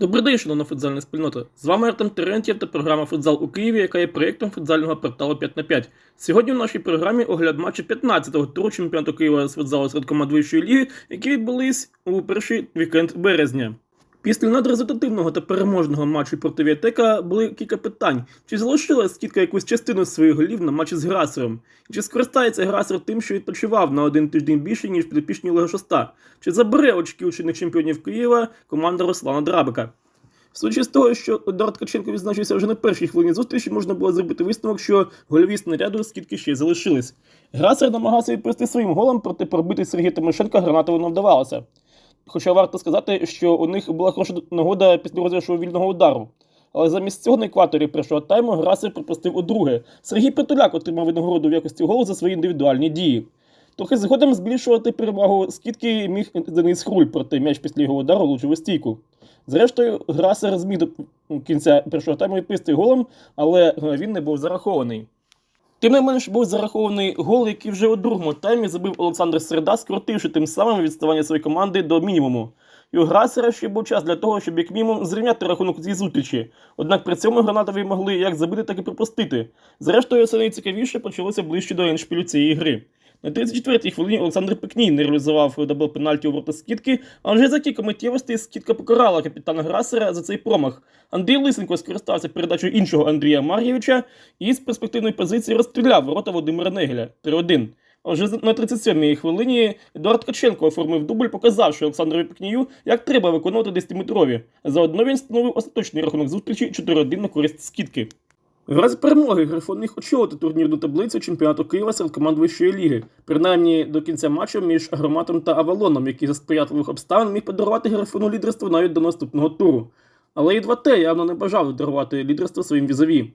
Добрий день, шановна футзальна спільнота. З вами Артем Терентьєв та програма Футзал у Києві, яка є проєктом футзального порталу 5 на 5. Сьогодні в нашій програмі огляд матчу 15-го туру чемпіонату Києва з футзалу серед команд вищої ліги, які відбулись у перший вікенд березня. Після надрезультативного та переможного матчу проти Віатека були кілька питань. Чи залишила скидка якусь частину своїх голів на матчі з Грасером? Чи скористається Грасер тим, що відпочивав на один тиждень більше, ніж підопічні Олега Шоста? Чи забере очки учених чемпіонів Києва команда Руслана Драбика? Судячи з того, що Едуард Ткаченко відзначився вже на першій хвилині зустрічі, можна було зробити висновок, що гольові снаряду скидки ще залишились. Грасер намагався відповісти своїм голом, проте пробити Сергія Тимошенка гранатово не вдавалося. Хоча варто сказати, що у них була хороша нагода після розіграшу вільного удару. Але замість цього на екваторі першого тайму Грасер пропустив у друге. Сергій Притуляк отримав винагороду в якості голу за свої індивідуальні дії. Трохи згодом збільшувати перевагу скидки міг Денис Хруль, проте м'яч після його удару влучив у стійку. Зрештою, Грасер зміг до кінця першого тайму відповісти голом, але він не був зарахований. Тим не менш був зарахований гол, який вже у другому таймі забив Олександр Середа, скоротивши тим самим відставання своєї команди до мінімуму. І у Грасера ще був час для того, щоб як мінімум зрівняти рахунок зі зустрічі. Однак при цьому гранатові могли як забити, так і пропустити. Зрештою, все найцікавіше почалося ближче до еншпілю цієї гри. На 34-й хвилині Олександр Пекній не реалізував дабл пенальті у ворота скидки, а вже за кілька миттєвостей скидка покарала капітана Грасера за цей промах. Андрій Лисенко скористався передачею іншого Андрія Мар'євича і з перспективної позиції розстріляв ворота Володимира Негеля 3-1. А вже на 37-й хвилині Едуард Ткаченко оформив дубль, показавши Олександрові Пекнію, як треба виконувати 10-метрові. Заодно він встановив остаточний рахунок зустрічі 4-1 на користь скидки. В разі перемоги Грифон міг очолити турнірну таблицю чемпіонату Києва серед команд вищої ліги, принаймні до кінця матчу між Агроматом та Авалоном, який за сприятливих обставин міг подарувати Грифону лідерство навіть до наступного туру. Але і 2Т явно не бажали дарувати лідерство своїм візові.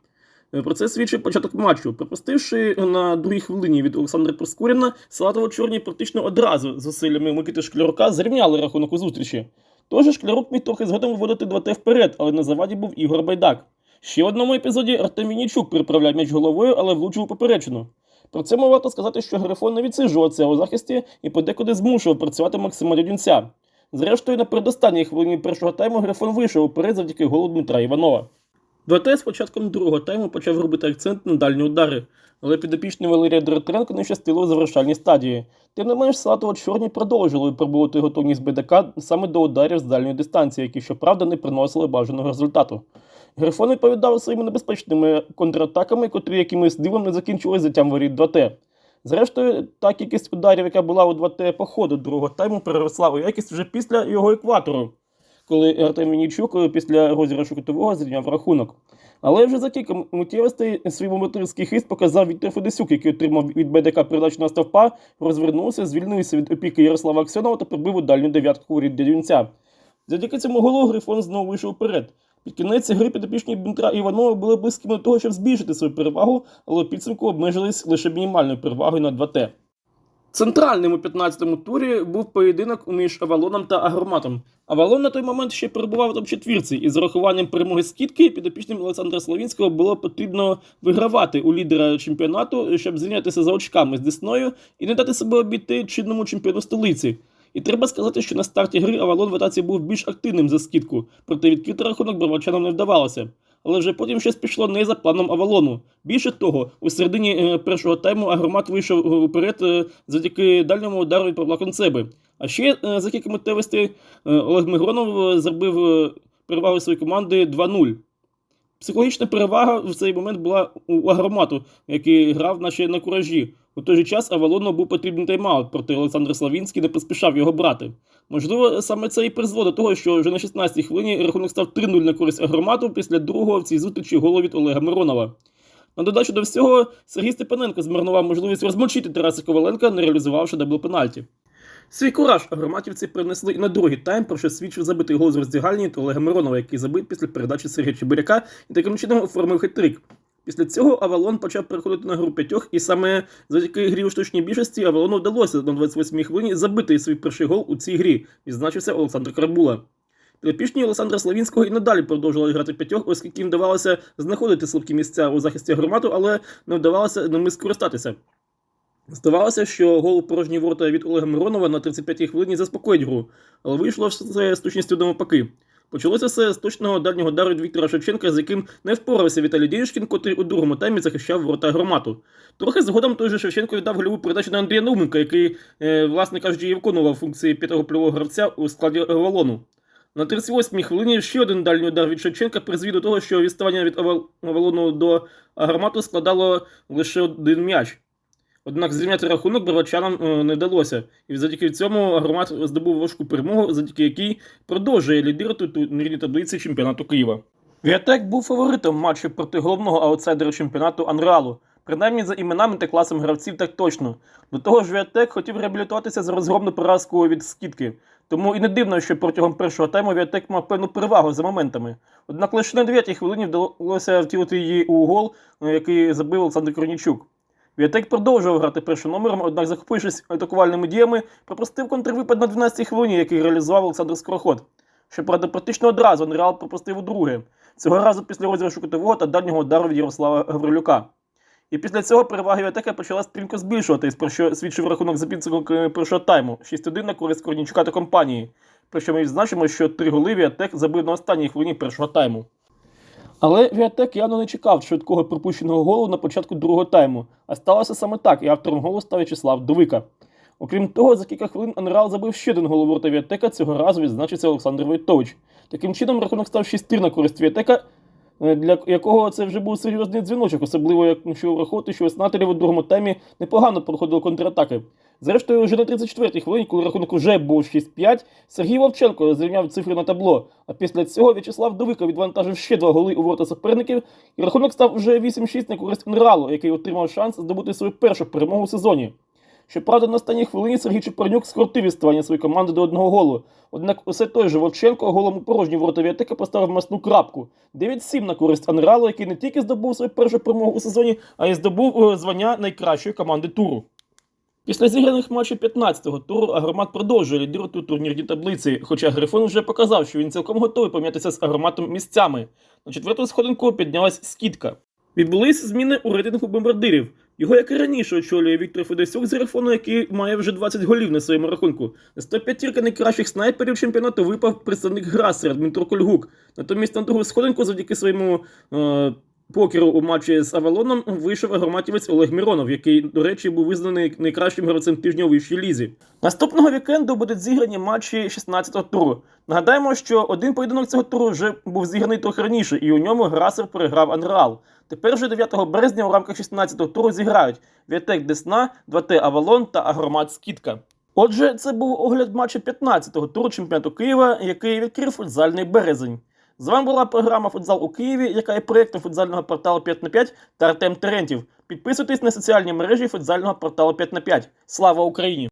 Про це свідчить початок матчу. Пропустивши на другій хвилині від Олександра Проскуріна, Салатово-чорні практично одразу з зусиллями Микити Шклярука зрівняли рахунок у зустрічі. Тож Шклярук міг трохи згодом виводити 2Т вперед, але на заваді був Ігор Байдак. Ще в одному епізоді Артем Мінічук приправляв м'яч головою, але влучив поперечину. Про це варто сказати, що Грифон не відсиджував це у захисті і подекуди змушував працювати Максима Дядюнця. Зрештою, на передостанній хвилині першого тайму Грифон вийшов уперед завдяки голу Дмитра Іванова. 2Т з початком другого тайму почав робити акцент на дальні удари, але підопічний Валерія Доротренко не щастило у завершальній стадії. Тим не менш, Салатово чорні продовжили випробувати готовність БДК саме до ударів з дальньої дистанції, які, щоправда, не приносили бажаного результату. Грифон відповідав своїми небезпечними контратаками, котрі якимось дивом не закінчились заттям воріт 2Т. Зрештою, та кількість ударів, яка була у 2Т по ходу другого тайму, переросла у якість вже після його екватору, коли Артем Мінічук після розіграшу кутового зрівняв рахунок. Але вже за кілька миттєвостей свій моторський хист показав Віктор Федесюк, який отримав від БДК передачу на стовпа, розвернувся, звільнився від опіки Ярослава Аксьонова та прибив у дальню дев'ятку від Дядюнця. Завдяки цьому голу Грифон знову вийшов вперед. Під кінець гри підопічні Дмитра Іванова були близькими до того, щоб збільшити свою перевагу, але у підсумку обмежились лише мінімальною перевагою на 2Т. Центральним у 15-му турі був поєдинок між Авалоном та Агроматом. Авалон на той момент ще перебував в топ-четвірці, і з урахуванням перемоги скидки підопічним Олександра Славінського було потрібно вигравати у лідера чемпіонату, щоб зрівнятися за очками з Десною і не дати себе обійти чинному чемпіону столиці. І треба сказати, що на старті гри Авалон в атаці був більш активним за скидку, проте відкрити рахунок броварчанам не вдавалося. Але вже потім щось пішло не за планом Авалону. Більше того, у середині е, першого тайму Агромат вийшов вперед е, завдяки дальньому удару від Павла Концеби. А ще е, за кілька миттєвостей е, Олег Мигронов е, зробив е, перевагу своєї команди 2-0. Психологічна перевага в цей момент була у Агромату, який грав наче на куражі. У той же час Авалону був потрібний тайм-аут, проте Олександр Славінський не поспішав його брати. Можливо, саме це і призвело до того, що вже на 16-й хвилині рахунок став 3-0 на користь Агромату після другого в цій зустрічі голу від Олега Миронова. На додачу до всього, Сергій Степаненко змарнував можливість розмочити Тараса Коваленка, не реалізувавши дабл пенальті. Свій кураж агроматівці принесли і на другий тайм, про що свідчив забитий гол з роздягальні від Олега Миронова, який забив після передачі Сергія Чебиряка і таким чином оформив хитрик. Після цього Авалон почав переходити на гру п'ятьох, і саме завдяки грі у штучній більшості Авалону вдалося на 28-й хвилині забити свій перший гол у цій грі, відзначився Олександр Карбула. Підопічні Олександра Славінського і надалі продовжували грати п'ятьох, оскільки їм вдавалося знаходити слабкі місця у захисті громаду, але не вдавалося ними скористатися. Здавалося, що гол у порожні ворота від Олега Миронова на 35-й хвилині заспокоїть гру, але вийшло все з точністю навпаки. Почалося все з точного дальнього удару від Віктора Шевченка, з яким не впорався Віталій Дєюшкін, котрий у другому таймі захищав ворота громаду. Трохи згодом той же Шевченко віддав гольову передачу на Андрія Науменка, який, е, власне кажучи, і виконував функції п'ятого польового гравця у складі Авалону. На 38-й хвилині ще один дальній удар від Шевченка призвів до того, що відставання від Авал- Авалону до гармату складало лише один м'яч. Однак зрівняти рахунок бровачанам е, не вдалося, і завдяки цьому Агромат здобув важку перемогу, завдяки якій продовжує лідирувати у турнірній таблиці чемпіонату Києва. Віатек був фаворитом матчу проти головного аутсайдера чемпіонату Анреалу, принаймні за іменами та класом гравців так точно. До того ж, Віатек хотів реабілітуватися за розгромну поразку від скидки. Тому і не дивно, що протягом першого тайму Віатек мав певну перевагу за моментами. Однак лише на 9-й хвилині вдалося втілити її у гол, е, який забив Олександр Корнічук. Віатек продовжував грати першим номером, однак, захопившись атакувальними діями, пропустив контрвипад на 12-й хвилині, який реалізував Олександр Скороход. Щоправда, практично одразу Анреал пропустив у друге. Цього разу після розіграшу кутового та дальнього удару від Ярослава Гаврилюка. І після цього перевага Віатека почала стрімко збільшуватись, про що свідчив рахунок за підсумком е, першого тайму 6-1 на користь Корнічука та компанії. Причому відзначимо, що три голи Віатек забив на останній хвилині першого тайму. Але Віатек явно не чекав швидкого пропущеного голу на початку другого тайму, а сталося саме так, і автором голу став В'ячеслав Довика. Окрім того, за кілька хвилин Анрал забив ще один гол ворота Віатека, цього разу відзначився Олександр Войтович. Таким чином рахунок став 6-3 на користь Віатека, для якого це вже був серйозний дзвіночок, особливо якщо враховувати, що веснателів у другому таймі непогано проходили контратаки. Зрештою, вже на 34-й хвилині, коли рахунок вже був 6-5, Сергій Вовченко зрівняв цифри на табло. А після цього В'ячеслав Довика відвантажив ще два голи у ворота суперників, і рахунок став вже 8-6 на користь Енралу, який отримав шанс здобути свою першу перемогу у сезоні. Щоправда, на останній хвилині Сергій Чепурнюк скоротив відставання своєї команди до одного голу. Однак усе той же Вовченко голом у порожні ворота Віатека поставив масну крапку. 9-7 на користь Анралу, який не тільки здобув свою першу перемогу у сезоні, а й здобув е, звання найкращої команди туру. Після зіграних матчів 15-го туру Агромат продовжує лідирувати у турнірній таблиці, хоча Грифон вже показав, що він цілком готовий пом'ятися з Агроматом місцями. На четверту сходинку піднялась скидка. Відбулись зміни у рейтингу бомбардирів. Його, як і раніше, очолює Віктор Федосюк з рефону, який має вже 20 голів на своєму рахунку. На 105 найкращих снайперів чемпіонату випав представник Грасера Дмитро Кольгук. Натомість на другу сходинку завдяки своєму е, покеру у матчі з Авалоном вийшов агроматівець Олег Міронов, який, до речі, був визнаний найкращим гравцем тижня у вищій лізі. Наступного вікенду будуть зіграні матчі 16-го туру. Нагадаємо, що один поєдинок цього туру вже був зіграний трохи раніше, і у ньому Грасер переграв Анреал. Тепер же 9 березня у рамках 16-го туру зіграють Віатек Десна, 2Т Авалон та Агромат Скітка. Отже, це був огляд матчу 15-го туру чемпіонату Києва, який відкрив футзальний березень. З вами була програма Футзал у Києві, яка є проєктом футзального порталу 5 на 5 та Артем Терентів. Підписуйтесь на соціальні мережі футзального порталу 5 на 5. Слава Україні!